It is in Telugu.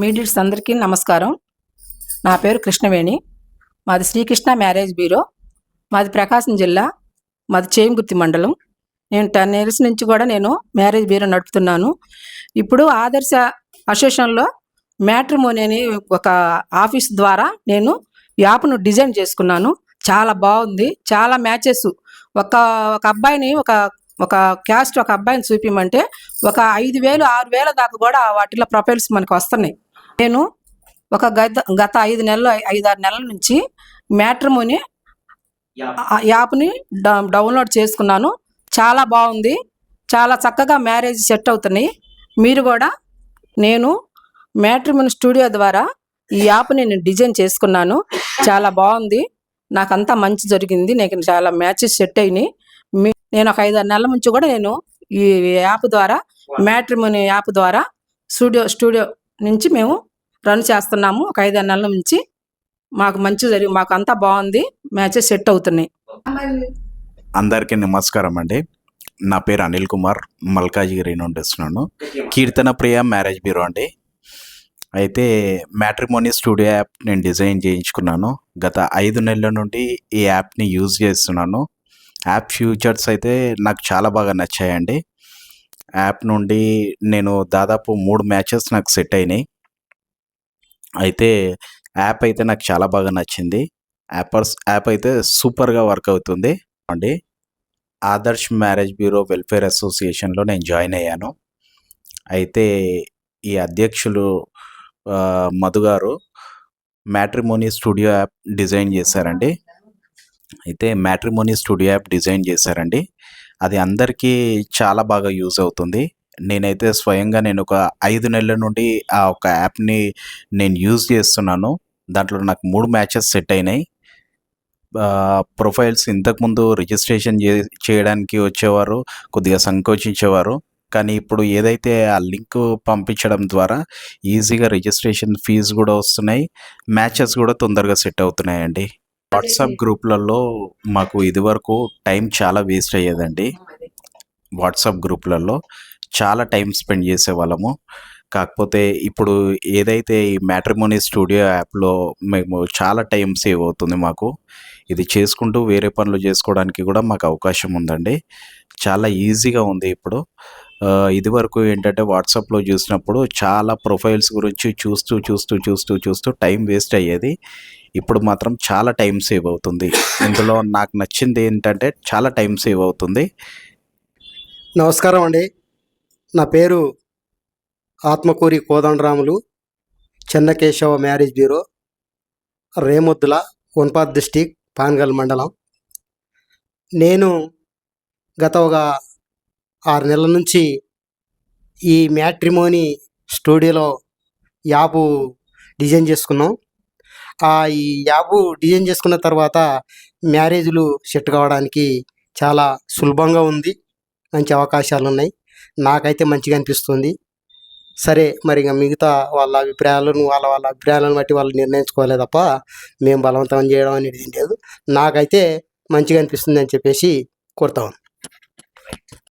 మీడియట్స్ అందరికీ నమస్కారం. నా పేరు కృష్ణవేణి. మాది శ్రీకృష్ణ మ్యారేజ్ బ్యూరో. మాది ప్రకాశం జిల్లా. మాది చేయంగుర్తి మండలం. నేను టెన్ ఇయర్స్ నుంచి కూడా నేను మ్యారేజ్ బ్యూరో నడుపుతున్నాను. ఇప్పుడు ఆదర్శ అసోసియేషన్లో మ్యాట్రిమోని అని ఒక ఆఫీస్ ద్వారా నేను యాప్ను డిజైన్ చేసుకున్నాను. చాలా బాగుంది. చాలా మ్యాచెస్. ఒక ఒక అబ్బాయిని ఒక ఒక క్యాస్ట్ ఒక అబ్బాయిని చూపించమంటే ఒక ఐదు వేలు ఆరు వేల దాకా కూడా వాటిలో ప్రొఫైల్స్ మనకు వస్తున్నాయి. నేను ఒక గత గత ఐదు నెలలు ఐదు ఆరు నెలల నుంచి మ్యాట్రిమోని యాప్ని డౌ- డౌన్లోడ్ చేసుకున్నాను. చాలా బాగుంది. చాలా చక్కగా మ్యారేజ్ సెట్ అవుతున్నాయి. మీరు కూడా నేను మ్యాట్రిమోని స్టూడియో ద్వారా ఈ యాప్ని నేను డిజైన్ చేసుకున్నాను. చాలా బాగుంది. నాకంతా మంచి జరిగింది. నాకు చాలా మ్యాచెస్ సెట్ అయినాయి. మీ నేను ఒక ఐదు ఆరు నెలల నుంచి కూడా నేను ఈ యాప్ ద్వారా మ్యాట్రిమోని యాప్ ద్వారా స్టూడియో స్టూడియో నుంచి మేము రన్ చేస్తున్నాము. ఒక ఐదు నెలల నుంచి మాకు మంచి జరిగి మాకు అంతా బాగుంది. మ్యాచెస్ సెట్ అవుతున్నాయి. అందరికీ నమస్కారం అండి. నా పేరు అనిల్ కుమార్. మల్కాజిగిరి నుండి వస్తున్నాను. కీర్తన ప్రియ మ్యారేజ్ బ్యూరో అండి. అయితే మ్యాట్రిమోనీ స్టూడియో యాప్ నేను డిజైన్ చేయించుకున్నాను. గత ఐదు నెలల నుండి ఈ యాప్ని యూజ్ చేస్తున్నాను. యాప్ ఫ్యూచర్స్ అయితే నాకు చాలా బాగా నచ్చాయండి. యాప్ నుండి నేను దాదాపు మూడు మ్యాచెస్ నాకు సెట్ అయినాయి. అయితే యాప్ అయితే నాకు చాలా బాగా నచ్చింది. యాపర్స్ యాప్ అయితే సూపర్గా వర్క్ అవుతుంది. అండి. ఆదర్శ్ మ్యారేజ్ బ్యూరో వెల్ఫేర్ అసోసియేషన్లో నేను జాయిన్ అయ్యాను. అయితే ఈ అధ్యక్షులు మధుగారు మధు గారు మ్యాట్రిమోనీ స్టూడియో యాప్ డిజైన్ చేశారండి. అయితే మ్యాట్రిమోనీ స్టూడియో యాప్ డిజైన్ చేశారండి. అది అందరికీ చాలా బాగా యూజ్ అవుతుంది. నేనైతే స్వయంగా నేను ఒక ఐదు నెలల నుండి ఆ ఒక యాప్ని నేను యూజ్ చేస్తున్నాను. దాంట్లో నాకు మూడు మ్యాచెస్ సెట్ అయినాయి. ప్రొఫైల్స్ ఇంతకుముందు రిజిస్ట్రేషన్ చే చేయడానికి వచ్చేవారు కొద్దిగా సంకోచించేవారు. కానీ ఇప్పుడు ఏదైతే ఆ లింక్ పంపించడం ద్వారా ఈజీగా రిజిస్ట్రేషన్ ఫీజు కూడా వస్తున్నాయి. మ్యాచెస్ కూడా తొందరగా సెట్ అవుతున్నాయండి. వాట్సాప్ గ్రూప్లలో మాకు ఇదివరకు టైం చాలా వేస్ట్ అయ్యేదండి. వాట్సాప్ గ్రూప్లలో. చాలా టైం స్పెండ్ చేసేవాళ్ళము. కాకపోతే ఇప్పుడు ఏదైతే ఈ మ్యాట్రిమోనీ స్టూడియో యాప్లో మేము చాలా టైం సేవ్ అవుతుంది మాకు. ఇది చేసుకుంటూ వేరే పనులు చేసుకోవడానికి కూడా మాకు అవకాశం ఉందండి. చాలా ఈజీగా ఉంది ఇప్పుడు. ఇదివరకు ఏంటంటే వాట్సాప్లో చూసినప్పుడు చాలా ప్రొఫైల్స్ గురించి చూస్తూ చూస్తూ చూస్తూ చూస్తూ టైం వేస్ట్ అయ్యేది. ఇప్పుడు మాత్రం చాలా టైం సేవ్ అవుతుంది. ఇందులో నాకు నచ్చింది ఏంటంటే చాలా టైం సేవ్ అవుతుంది. నమస్కారం అండి. నా పేరు ఆత్మకూరి కోదండరాములు చెన్నకేశవ మ్యారేజ్ బ్యూరో రేముద్దుల ఉన్పాద్ డిస్టిక్ పాన్గల్ మండలం. నేను గత ఒక ఆరు నెలల నుంచి ఈ మ్యాట్రిమోని స్టూడియోలో యాప్ డిజైన్ చేసుకున్నాం. ఆ ఈ యాప్ డిజైన్ చేసుకున్న తర్వాత మ్యారేజ్లు సెట్ కావడానికి చాలా సులభంగా ఉంది. మంచి అవకాశాలు ఉన్నాయి నాకైతే మంచిగా అనిపిస్తుంది. సరే మరి ఇంకా మిగతా వాళ్ళ అభిప్రాయాలను వాళ్ళ వాళ్ళ అభిప్రాయాలను బట్టి వాళ్ళు నిర్ణయించుకోవాలి తప్ప మేము బలవంతం చేయడం అనేది ఏం లేదు. నాకైతే మంచిగా అనిపిస్తుంది అని చెప్పేసి కోరుతాం